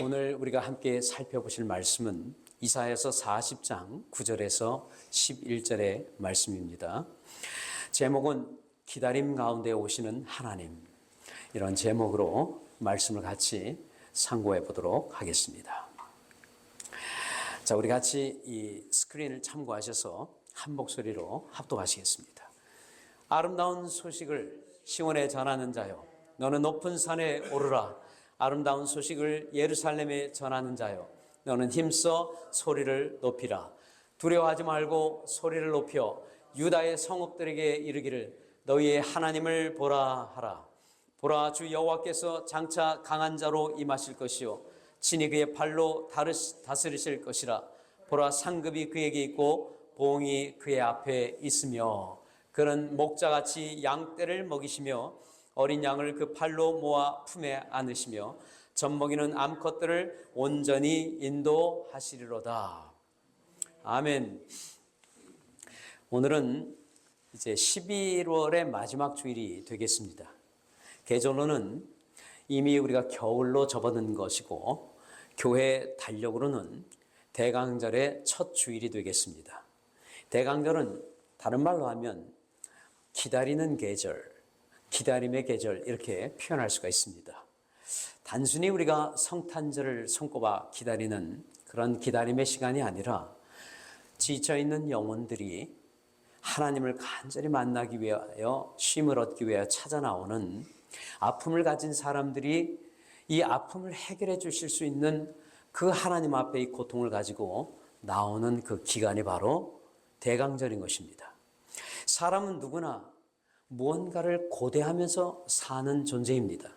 오늘 우리가 함께 살펴보실 말씀은 이사야서 40장 9절에서 11절의 말씀입니다. 제목은 기다림 가운데 오시는 하나님. 이런 제목으로 말씀을 같이 상고해 보도록 하겠습니다. 자, 우리 같이 이 스크린을 참고하셔서 한 목소리로 합독하시겠습니다. 아름다운 소식을 시온에 전하는 자요. 너는 높은 산에 오르라. 아름다운 소식을 예루살렘에 전하는 자요. 너는 힘써 소리를 높이라. 두려워하지 말고 소리를 높여 유다의 성읍들에게 이르기를 너희의 하나님을 보라 하라. 보라 주 여호와께서 장차 강한 자로 임하실 것이요 친히 그의 발로 다스리실 것이라. 보라 상급이 그에게 있고 보응이 그의 앞에 있으며 그는 목자같이 양떼를 먹이시며 어린 양을 그 팔로 모아 품에 안으시며 젖먹이는 암컷들을 온전히 인도하시리로다. 아멘. 오늘은 이제 11월의 마지막 주일이 되겠습니다. 계절로는 이미 우리가 겨울로 접어든 것이고 교회 달력으로는 대강절의 첫 주일이 되겠습니다. 대강절은 다른 말로 하면 기다리는 계절, 기다림의 계절 이렇게 표현할 수가 있습니다. 단순히 우리가 성탄절을 손꼽아 기다리는 그런 기다림의 시간이 아니라 지쳐 있는 영혼들이 하나님을 간절히 만나기 위하여 쉼을 얻기 위하여 찾아 나오는 아픔을 가진 사람들이 이 아픔을 해결해 주실 수 있는 그 하나님 앞에 이 고통을 가지고 나오는 그 기간이 바로 대강절인 것입니다. 사람은 누구나 무언가를 고대하면서 사는 존재입니다.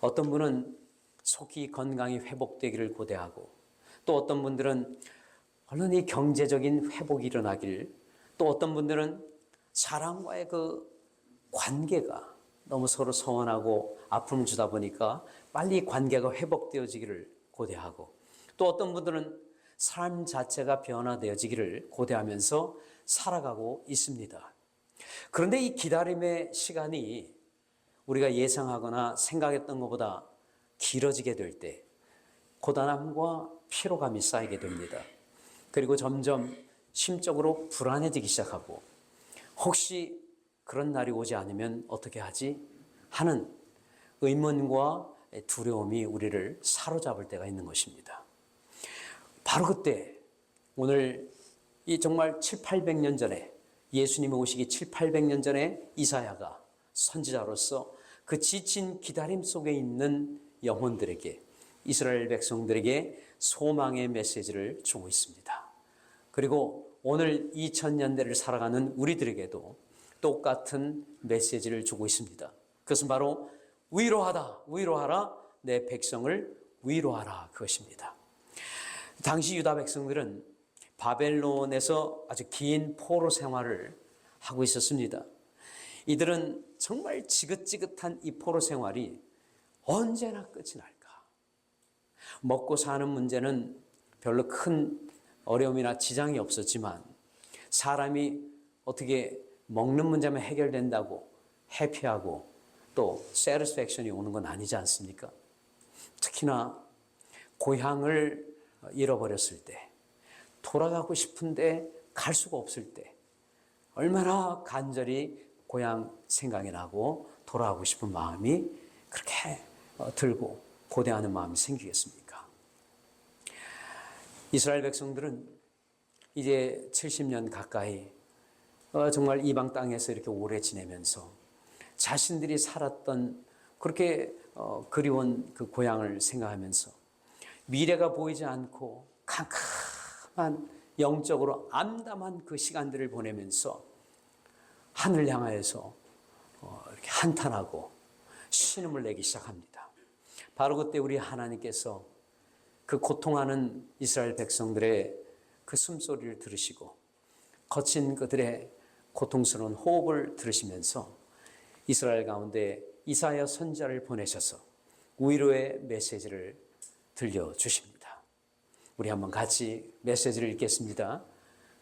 어떤 분은 속히 건강이 회복되기를 고대하고 또 어떤 분들은 얼른 이 경제적인 회복이 일어나길 또 어떤 분들은 사람과의 그 관계가 너무 서로 서운하고 아픔을 주다 보니까 빨리 관계가 회복되어지기를 고대하고 또 어떤 분들은 삶 자체가 변화되어지기를 고대하면서 살아가고 있습니다. 그런데 이 기다림의 시간이 우리가 예상하거나 생각했던 것보다 길어지게 될 때 고단함과 피로감이 쌓이게 됩니다. 그리고 점점 심적으로 불안해지기 시작하고 혹시 그런 날이 오지 않으면 어떻게 하지? 하는 의문과 두려움이 우리를 사로잡을 때가 있는 것입니다. 바로 그때 오늘 이 정말 7, 800년 전에 예수님이 오시기 7, 800년 전에 이사야가 선지자로서 그 지친 기다림 속에 있는 영혼들에게 이스라엘 백성들에게 소망의 메시지를 주고 있습니다. 그리고 오늘 2000년대를 살아가는 우리들에게도 똑같은 메시지를 주고 있습니다. 그것은 바로 위로하다, 위로하라, 내 백성을 위로하라 그것입니다. 당시 유다 백성들은 바벨론에서 아주 긴 포로 생활을 하고 있었습니다. 이들은 정말 지긋지긋한 이 포로 생활이 언제나 끝이 날까? 먹고 사는 문제는 별로 큰 어려움이나 지장이 없었지만 사람이 어떻게 먹는 문제만 해결된다고 해피하고 또 세리스팩션이 오는 건 아니지 않습니까? 특히나 고향을 잃어버렸을 때 돌아가고 싶은데 갈 수가 없을 때 얼마나 간절히 고향 생각이 나고 돌아가고 싶은 마음이 그렇게 들고 고대하는 마음이 생기겠습니까? 이스라엘 백성들은 이제 70년 가까이 정말 이방 땅에서 이렇게 오래 지내면서 자신들이 살았던 그렇게 그리운 그 고향을 생각하면서 미래가 보이지 않고 캄캄 한 영적으로 암담한 그 시간들을 보내면서 하늘 향하여서 이렇게 한탄하고 신음을 내기 시작합니다. 바로 그때 우리 하나님께서 그 고통하는 이스라엘 백성들의 그 숨소리를 들으시고 거친 그들의 고통스러운 호흡을 들으시면서 이스라엘 가운데 이사야 선자를 보내셔서 위로의 메시지를 들려주십니다. 우리 한번 같이 메시지를 읽겠습니다.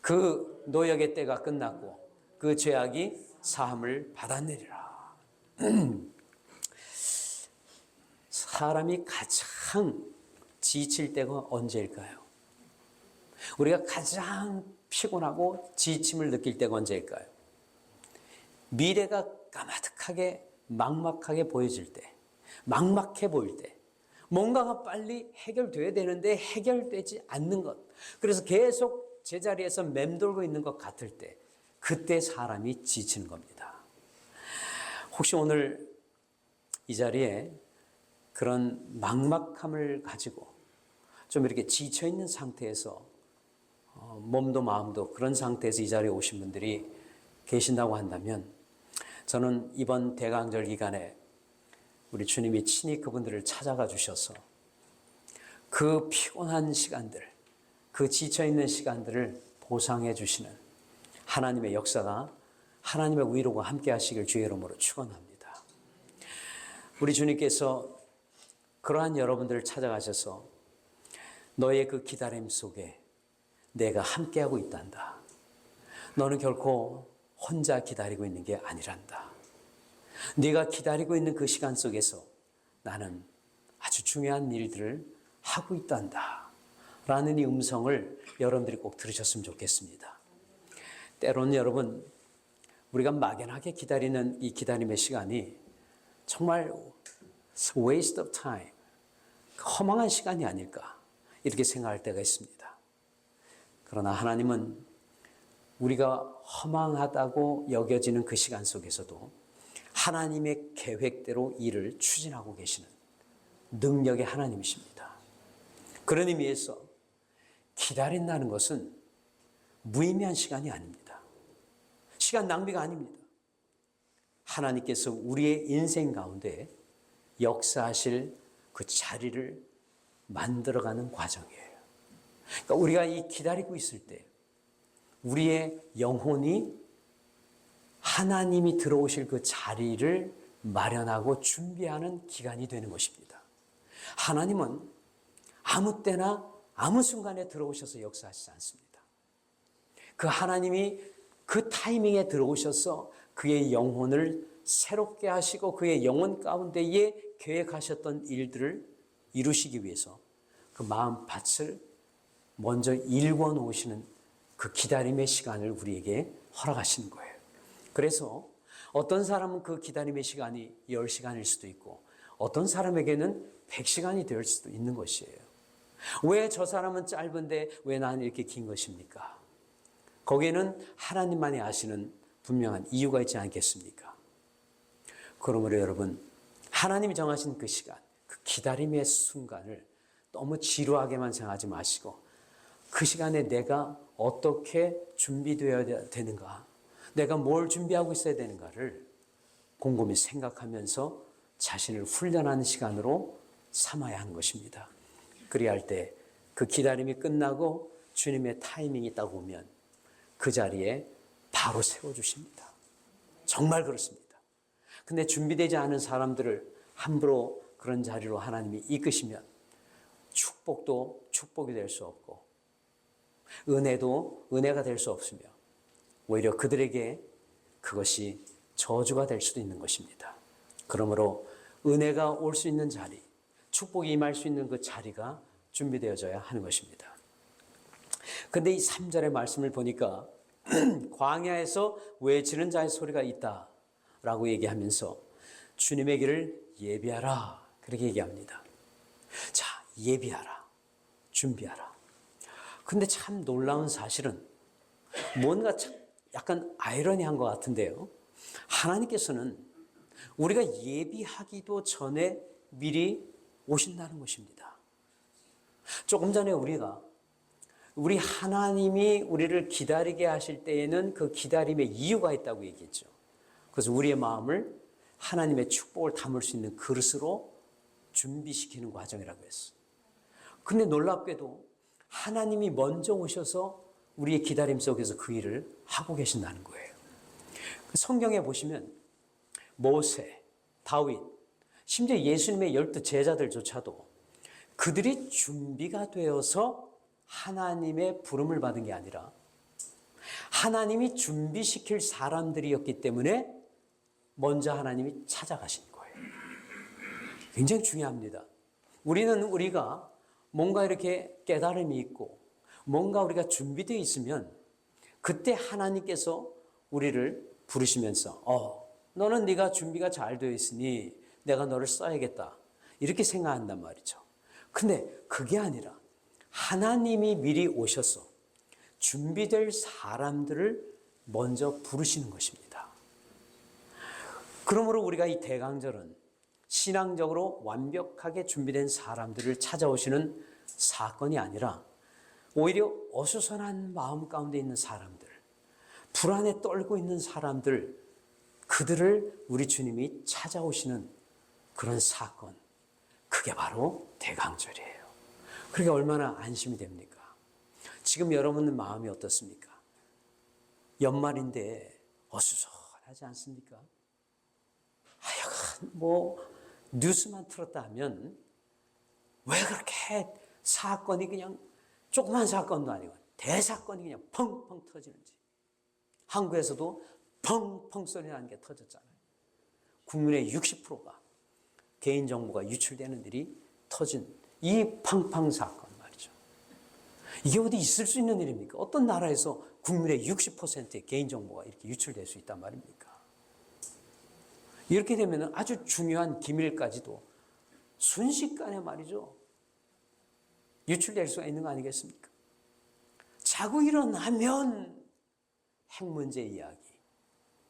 그 노역의 때가 끝났고 그 죄악이 사함을 받아내리라. 사람이 가장 지칠 때가 언제일까요? 우리가 가장 피곤하고 지침을 느낄 때가 언제일까요? 미래가 까마득하게 막막하게 보여질 때, 막막해 보일 때, 뭔가가 빨리 해결돼야 되는데 해결되지 않는 것. 그래서 계속 제자리에서 맴돌고 있는 것 같을 때, 그때 사람이 지치는 겁니다. 혹시 오늘 이 자리에 그런 막막함을 가지고 좀 이렇게 지쳐 있는 상태에서 어, 몸도 마음도 그런 상태에서 이 자리에 오신 분들이 계신다고 한다면 저는 이번 대강절 기간에 우리 주님이 친히 그분들을 찾아가 주셔서 그 피곤한 시간들, 그 지쳐 있는 시간들을 보상해 주시는 하나님의 역사가 하나님의 위로가 함께 하시길 주의 이름으로 축원합니다. 우리 주님께서 그러한 여러분들을 찾아가셔서 너의 그 기다림 속에 내가 함께하고 있단다. 너는 결코 혼자 기다리고 있는 게 아니란다. 네가 기다리고 있는 그 시간 속에서 나는 아주 중요한 일들을 하고 있단다. 라는 이 음성을 여러분들이 꼭 들으셨으면 좋겠습니다. 때로는 여러분, 우리가 막연하게 기다리는 이 기다림의 시간이 정말 waste of time, 허망한 시간이 아닐까, 이렇게 생각할 때가 있습니다. 그러나 하나님은 우리가 허망하다고 여겨지는 그 시간 속에서도 하나님의 계획대로 일을 추진하고 계시는 능력의 하나님이십니다. 그런 의미에서 기다린다는 것은 무의미한 시간이 아닙니다. 시간 낭비가 아닙니다. 하나님께서 우리의 인생 가운데 역사하실 그 자리를 만들어가는 과정이에요. 그러니까 우리가 이 기다리고 있을 때 우리의 영혼이 하나님이 들어오실 그 자리를 마련하고 준비하는 기간이 되는 것입니다. 하나님은 아무 때나 아무 순간에 들어오셔서 역사하시지 않습니다. 그 하나님이 그 타이밍에 들어오셔서 그의 영혼을 새롭게 하시고 그의 영혼 가운데에 계획하셨던 일들을 이루시기 위해서 그 마음 밭을 먼저 일궈 놓으시는 그 기다림의 시간을 우리에게 허락하시는 거예요. 그래서 어떤 사람은 그 기다림의 시간이 10시간일 수도 있고 어떤 사람에게는 100시간이 될 수도 있는 것이에요. 왜 저 사람은 짧은데 왜 나는 이렇게 긴 것입니까? 거기에는 하나님만이 아시는 분명한 이유가 있지 않겠습니까? 그러므로 여러분, 하나님이 정하신 그 시간, 그 기다림의 순간을 너무 지루하게만 생각하지 마시고 그 시간에 내가 어떻게 준비되어야 되는가, 내가 뭘 준비하고 있어야 되는가를 곰곰이 생각하면서 자신을 훈련하는 시간으로 삼아야 하는 것입니다. 그리할 때 그 기다림이 끝나고 주님의 타이밍이 있다고 보면 그 자리에 바로 세워주십니다. 정말 그렇습니다. 근데 준비되지 않은 사람들을 함부로 그런 자리로 하나님이 이끄시면 축복도 축복이 될 수 없고 은혜도 은혜가 될 수 없으며 오히려 그들에게 그것이 저주가 될 수도 있는 것입니다. 그러므로 은혜가 올 수 있는 자리, 축복이 임할 수 있는 그 자리가 준비되어져야 하는 것입니다. 근데 이 3절의 말씀을 보니까 광야에서 외치는 자의 소리가 있다 라고 얘기하면서 주님의 길을 예비하라 그렇게 얘기합니다. 자, 예비하라. 준비하라. 근데 참 놀라운 사실은 뭔가 참 약간 아이러니한 것 같은데요. 하나님께서는 우리가 예비하기도 전에 미리 오신다는 것입니다. 조금 전에 우리가 우리 하나님이 우리를 기다리게 하실 때에는 그 기다림의 이유가 있다고 얘기했죠. 그래서 우리의 마음을 하나님의 축복을 담을 수 있는 그릇으로 준비시키는 과정이라고 했어. 근데 놀랍게도 하나님이 먼저 오셔서 우리의 기다림 속에서 그 일을 하고 계신다는 거예요. 그 성경에 보시면 모세, 다윗, 심지어 예수님의 열두 제자들조차도 그들이 준비가 되어서 하나님의 부름을 받은 게 아니라 하나님이 준비시킬 사람들이었기 때문에 먼저 하나님이 찾아가신 거예요. 굉장히 중요합니다. 우리는 우리가 뭔가 이렇게 깨달음이 있고 뭔가 우리가 준비되어 있으면 그때 하나님께서 우리를 부르시면서 어 너는 네가 준비가 잘 되어 있으니 내가 너를 써야겠다 이렇게 생각한단 말이죠. 근데 그게 아니라 하나님이 미리 오셔서 준비될 사람들을 먼저 부르시는 것입니다. 그러므로 우리가 이 대강절은 신앙적으로 완벽하게 준비된 사람들을 찾아오시는 사건이 아니라 오히려 어수선한 마음 가운데 있는 사람들, 불안에 떨고 있는 사람들, 그들을 우리 주님이 찾아오시는 그런 사건. 그게 바로 대강절이에요. 그게 얼마나 안심이 됩니까? 지금 여러분 마음이 어떻습니까? 연말인데 어수선하지 않습니까? 하여간 뭐 뉴스만 틀었다 하면 왜 그렇게 사건이 그냥 조그만 사건도 아니고 대사건이 그냥 펑펑 터지는지 한국에서도 펑펑 소리 나는 게 터졌잖아요. 국민의 60%가 개인정보가 유출되는 일이 터진 이 팡팡 사건 말이죠. 이게 어디 있을 수 있는 일입니까? 어떤 나라에서 국민의 60%의 개인정보가 이렇게 유출될 수 있단 말입니까? 이렇게 되면 아주 중요한 기밀까지도 순식간에 말이죠. 유출될 수가 있는 거 아니겠습니까? 자고 일어나면 핵 문제 이야기,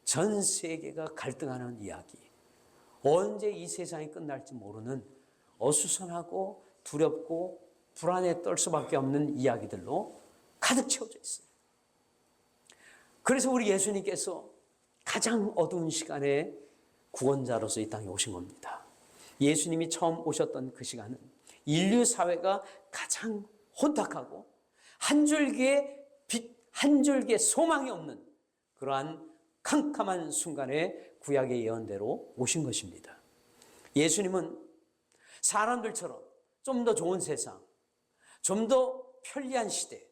전 세계가 갈등하는 이야기, 언제 이 세상이 끝날지 모르는 어수선하고 두렵고 불안에 떨 수밖에 없는 이야기들로 가득 채워져 있어요. 그래서 우리 예수님께서 가장 어두운 시간에 구원자로서 이 땅에 오신 겁니다. 예수님이 처음 오셨던 그 시간은 인류 사회가 가장 혼탁하고 한 줄기의 빛, 한 줄기의 소망이 없는 그러한 캄캄한 순간에 구약의 예언대로 오신 것입니다. 예수님은 사람들처럼 좀 더 좋은 세상, 좀 더 편리한 시대,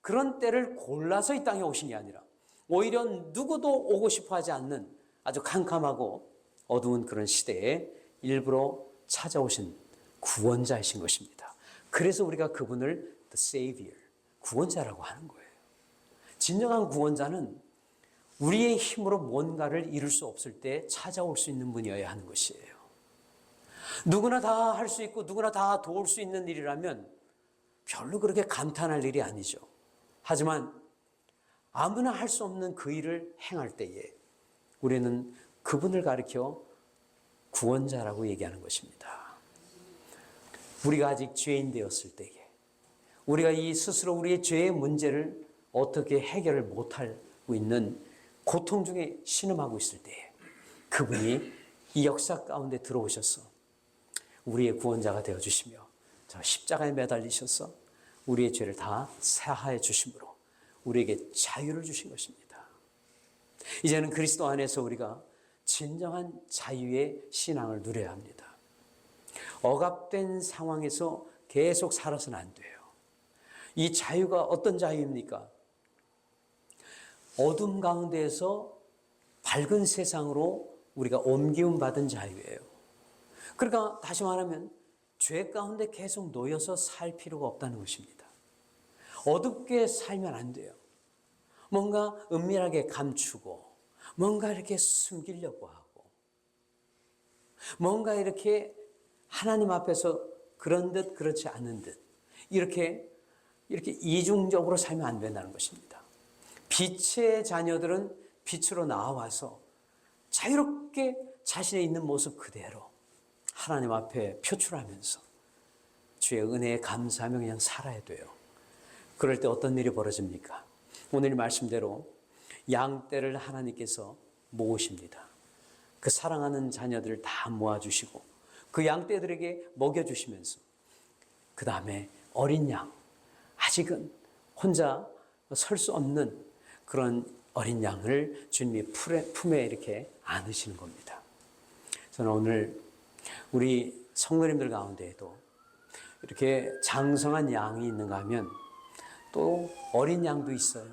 그런 때를 골라서 이 땅에 오신 게 아니라 오히려 누구도 오고 싶어 하지 않는 아주 캄캄하고 어두운 그런 시대에 일부러 찾아오신 구원자이신 것입니다. 그래서 우리가 그분을 The Savior, 구원자라고 하는 거예요. 진정한 구원자는 우리의 힘으로 뭔가를 이룰 수 없을 때 찾아올 수 있는 분이어야 하는 것이에요. 누구나 다 할 수 있고 누구나 다 도울 수 있는 일이라면 별로 그렇게 감탄할 일이 아니죠. 하지만 아무나 할 수 없는 그 일을 행할 때에 우리는 그분을 가리켜 구원자라고 얘기하는 것입니다. 우리가 아직 죄인 되었을 때에 우리가 이 스스로 우리의 죄의 문제를 어떻게 해결을 못하고 있는 고통 중에 신음하고 있을 때에 그분이 이 역사 가운데 들어오셔서 우리의 구원자가 되어 주시며 저 십자가에 매달리셔서 우리의 죄를 다 사하해 주심으로 우리에게 자유를 주신 것입니다. 이제는 그리스도 안에서 우리가 진정한 자유의 신앙을 누려야 합니다. 억압된 상황에서 계속 살아서는 안 돼요. 이 자유가 어떤 자유입니까? 어둠 가운데에서 밝은 세상으로 우리가 옮기움 받은 자유예요. 그러니까 다시 말하면 죄 가운데 계속 놓여서 살 필요가 없다는 것입니다. 어둡게 살면 안 돼요. 뭔가 은밀하게 감추고, 뭔가 이렇게 숨기려고 하고, 뭔가 이렇게 하나님 앞에서 그런 듯 그렇지 않은 듯, 이렇게, 이렇게 이중적으로 살면 안 된다는 것입니다. 빛의 자녀들은 빛으로 나와서 자유롭게 자신의 있는 모습 그대로 하나님 앞에 표출하면서 주의 은혜에 감사하며 그냥 살아야 돼요. 그럴 때 어떤 일이 벌어집니까? 오늘 말씀대로 양떼를 하나님께서 모으십니다. 그 사랑하는 자녀들을 다 모아주시고 그 양떼들에게 먹여주시면서 그 다음에 어린 양, 아직은 혼자 설 수 없는 그런 어린 양을 주님이 품에 이렇게 안으시는 겁니다. 저는 오늘 우리 성도님들 가운데에도 이렇게 장성한 양이 있는가 하면 또 어린 양도 있어요.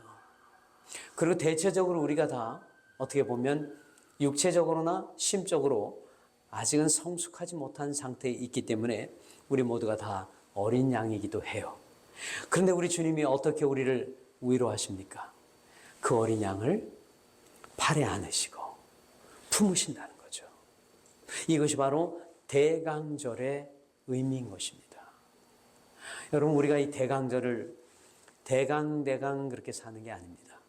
그리고 대체적으로 우리가 다 어떻게 보면 육체적으로나 심적으로 아직은 성숙하지 못한 상태에 있기 때문에 우리 모두가 다 어린 양이기도 해요. 그런데 우리 주님이 어떻게 우리를 위로하십니까? 그 어린 양을 팔에 안으시고 품으신다는 거죠. 이것이 바로 대강절의 의미인 것입니다. 여러분, 우리가 이 대강절을 대강대강 그렇게 사는 게 아닙니다.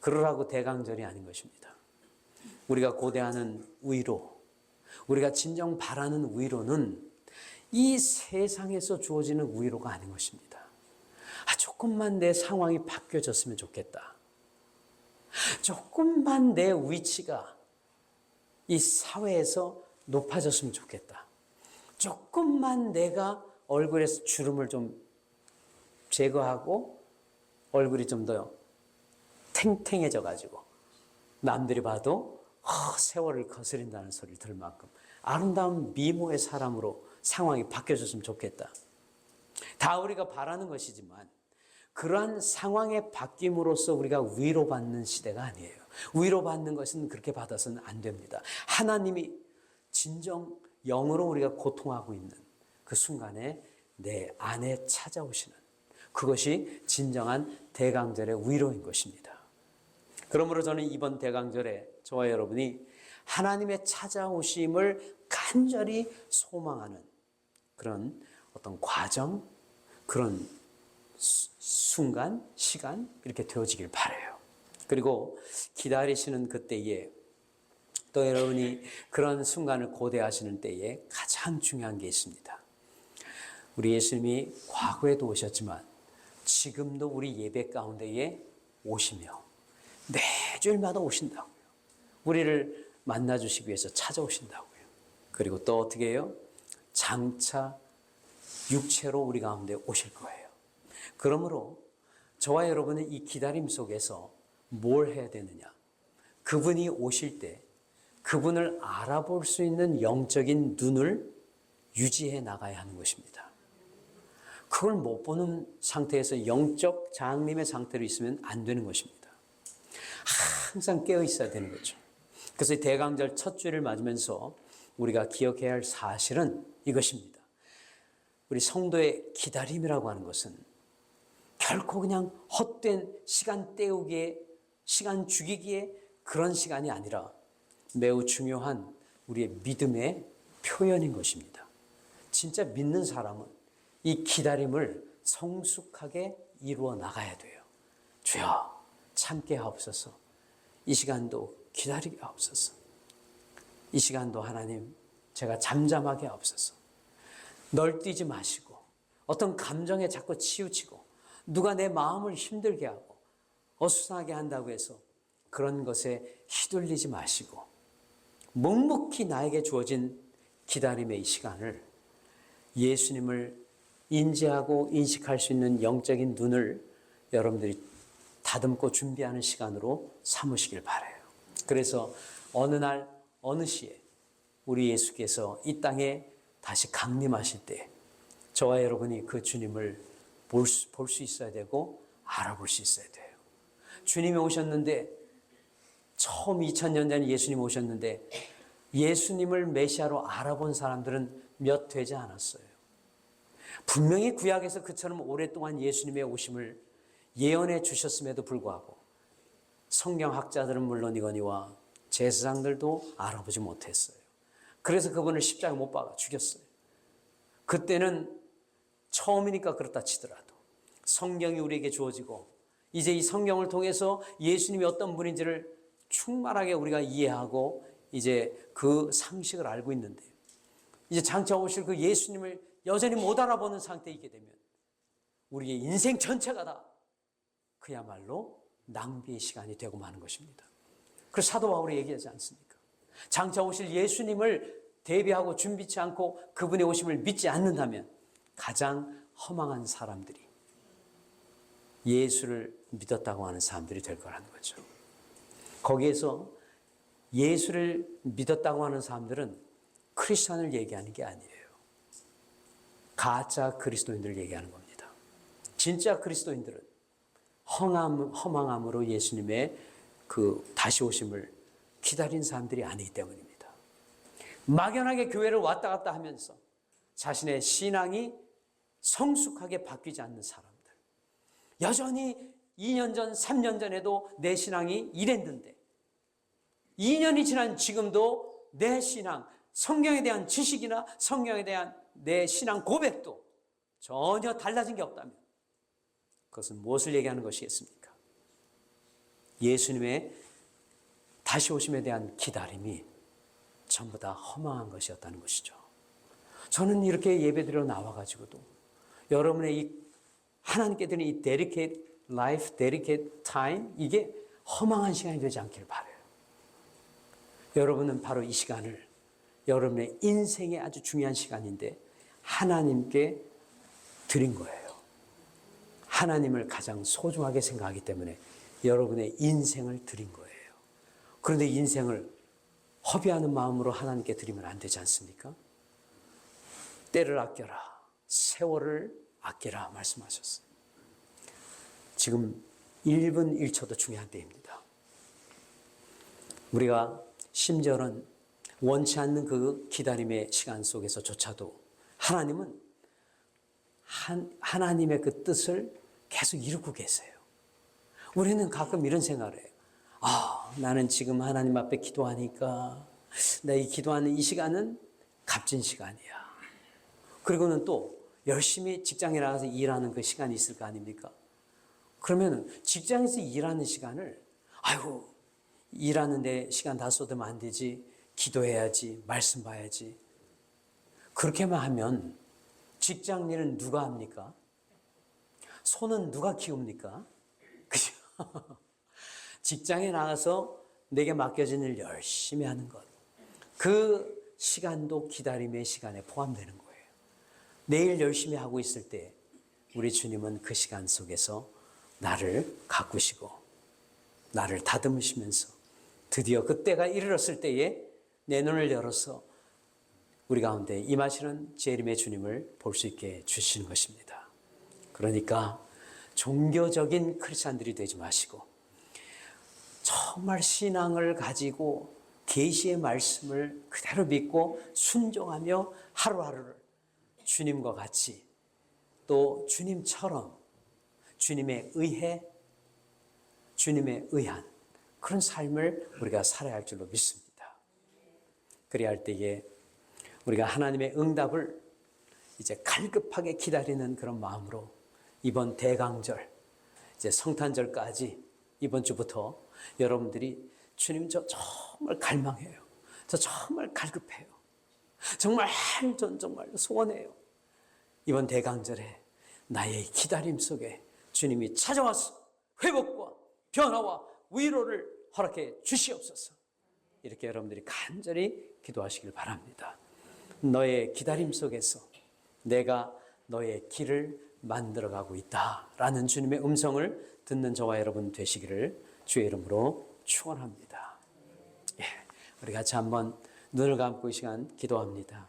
그러라고 대강절이 아닌 것입니다. 우리가 고대하는 위로, 우리가 진정 바라는 위로는 이 세상에서 주어지는 위로가 아닌 것입니다. 아, 조금만 내 상황이 바뀌어졌으면 좋겠다. 조금만 내 위치가 이 사회에서 높아졌으면 좋겠다. 조금만 내가 얼굴에서 주름을 좀 제거하고 얼굴이 좀 더 탱탱해져 가지고 남들이 봐도 어, 세월을 거스린다는 소리를 들을 만큼 아름다운 미모의 사람으로 상황이 바뀌어졌으면 좋겠다. 다 우리가 바라는 것이지만 그러한 상황의 바뀜으로써 우리가 위로받는 시대가 아니에요. 위로받는 것은 그렇게 받아서는 안 됩니다. 하나님이 진정 영으로 우리가 고통하고 있는 그 순간에 내 안에 찾아오시는 그것이 진정한 대강절의 위로인 것입니다. 그러므로 저는 이번 대강절에 저와 여러분이 하나님의 찾아오심을 간절히 소망하는 그런 어떤 과정, 그런 수- 순간, 시간 이렇게 되어지길 바래요. 그리고 기다리시는 그때에 또 여러분이 그런 순간을 고대하시는 때에 가장 중요한 게 있습니다. 우리 예수님이 과거에도 오셨지만 지금도 우리 예배 가운데에 오시며 매주일마다 오신다고요. 우리를 만나 주시기 위해서 찾아오신다고요. 그리고 또 어떻게 해요? 장차 육체로 우리 가운데 오실 거예요. 그러므로 저와 여러분은 이 기다림 속에서 뭘 해야 되느냐? 그분이 오실 때 그분을 알아볼 수 있는 영적인 눈을 유지해 나가야 하는 것입니다. 그걸 못 보는 상태에서 영적 장님의 상태로 있으면 안 되는 것입니다. 항상 깨어 있어야 되는 거죠. 그래서 이 대강절 첫 주를 맞으면서 우리가 기억해야 할 사실은 이것입니다. 우리 성도의 기다림이라고 하는 것은 결코 그냥 헛된 시간 때우기에, 시간 죽이기에 그런 시간이 아니라 매우 중요한 우리의 믿음의 표현인 것입니다. 진짜 믿는 사람은 이 기다림을 성숙하게 이루어 나가야 돼요. 주여, 참게 하옵소서. 이 시간도 기다리게 하옵소서. 이 시간도 하나님, 제가 잠잠하게 하옵소서. 널뛰지 마시고, 어떤 감정에 자꾸 치우치고, 누가 내 마음을 힘들게 하고, 어수선하게 한다고 해서 그런 것에 휘둘리지 마시고, 묵묵히 나에게 주어진 기다림의 이 시간을 예수님을 인지하고 인식할 수 있는 영적인 눈을 여러분들이 다듬고 준비하는 시간으로 삼으시길 바래요. 그래서 어느 날 어느 시에 우리 예수께서 이 땅에 다시 강림하실 때 저와 여러분이 그 주님을 볼 수, 볼 수 있어야 되고 알아볼 수 있어야 돼요. 주님이 오셨는데 처음 2000년 전에 예수님 오셨는데 예수님을 메시아로 알아본 사람들은 몇 되지 않았어요. 분명히 구약에서 그처럼 오랫동안 예수님의 오심을 예언해 주셨음에도 불구하고 성경학자들은 물론이거니와 제사장들도 알아보지 못했어요. 그래서 그분을 십자가 못 박아 죽였어요. 그때는 처음이니까 그렇다 치더라도 성경이 우리에게 주어지고 이제 이 성경을 통해서 예수님이 어떤 분인지를 충만하게 우리가 이해하고 이제 그 상식을 알고 있는데 이제 장차 오실 그 예수님을 여전히 못 알아보는 상태에 있게 되면 우리의 인생 전체가 다 그야말로 낭비의 시간이 되고 마는 것입니다. 그래서 사도 바울이 얘기하지 않습니까? 장차 오실 예수님을 대비하고 준비치 않고 그분의 오심을 믿지 않는다면 가장 허망한 사람들이 예수를 믿었다고 하는 사람들이 될 거라는 거죠. 거기에서 예수를 믿었다고 하는 사람들은 크리스천을 얘기하는 게 아니에요. 가짜 그리스도인들을 얘기하는 겁니다. 진짜 그리스도인들은 헝함, 허망함으로 예수님의 그 다시 오심을 기다린 사람들이 아니기 때문입니다. 막연하게 교회를 왔다 갔다 하면서 자신의 신앙이 성숙하게 바뀌지 않는 사람들. 여전히 2년 전, 3년 전에도 내 신앙이 이랬는데 2년이 지난 지금도 내 신앙, 성경에 대한 지식이나 성경에 대한 내 신앙 고백도 전혀 달라진 게 없다면 그것은 무엇을 얘기하는 것이겠습니까? 예수님의 다시 오심에 대한 기다림이 전부 다 허망한 것이었다는 것이죠. 저는 이렇게 예배드려 나와가지고도 여러분의 이 하나님께 드린 이 dedicate life, dedicate time 이게 허망한 시간이 되지 않기를 바래요. 여러분은 바로 이 시간을 여러분의 인생의 아주 중요한 시간인데 하나님께 드린 거예요. 하나님을 가장 소중하게 생각하기 때문에 여러분의 인생을 드린 거예요. 그런데 인생을 허비하는 마음으로 하나님께 드리면 안 되지 않습니까? 때를 아껴라. 세월을 아껴라. 말씀하셨어요. 지금 1분 1초도 중요한 때입니다. 우리가 심지어는 원치 않는 그 기다림의 시간 속에서조차도 하나님은 한, 하나님의 그 뜻을 계속 이루고 계세요. 우리는 가끔 이런 생각을 해요. 아, 나는 지금 하나님 앞에 기도하니까 내 이 기도하는 이 시간은 값진 시간이야. 그리고는 또 열심히 직장에 나가서 일하는 그 시간이 있을 거 아닙니까? 그러면 직장에서 일하는 시간을 아이고 일하는데 시간 다 쏟으면 안 되지 기도해야지 말씀 봐야지 그렇게만 하면 직장 일은 누가 합니까? 손은 누가 키웁니까? 그죠? 직장에 나가서 내게 맡겨진 일 열심히 하는 것. 그 시간도 기다림의 시간에 포함되는 거예요. 내일 열심히 하고 있을 때 우리 주님은 그 시간 속에서 나를 가꾸시고 나를 다듬으시면서 드디어 그때가 이르렀을 때에 내 눈을 열어서 우리 가운데 임하시는 재림의 주님을 볼 수 있게 주시는 것입니다. 그러니까 종교적인 크리스찬들이 되지 마시고 정말 신앙을 가지고 계시의 말씀을 그대로 믿고 순종하며 하루하루를 주님과 같이 또 주님처럼 주님의 의해 주님의 의한 그런 삶을 우리가 살아야 할 줄로 믿습니다. 그래야 할 때에 우리가 하나님의 응답을 이제 갈급하게 기다리는 그런 마음으로 이번 대강절, 이제 성탄절까지 이번 주부터 여러분들이 주님 저 정말 갈망해요. 저 정말 갈급해요. 정말 전 정말 소원해요. 이번 대강절에 나의 기다림 속에 주님이 찾아와서 회복과 변화와 위로를 허락해 주시옵소서. 이렇게 여러분들이 간절히 기도하시길 바랍니다. 너의 기다림 속에서 내가 너의 길을 만들어가고 있다라는 주님의 음성을 듣는 저와 여러분 되시기를 주의 이름으로 축원합니다. 예, 우리 같이 한번 눈을 감고 이 시간 기도합니다.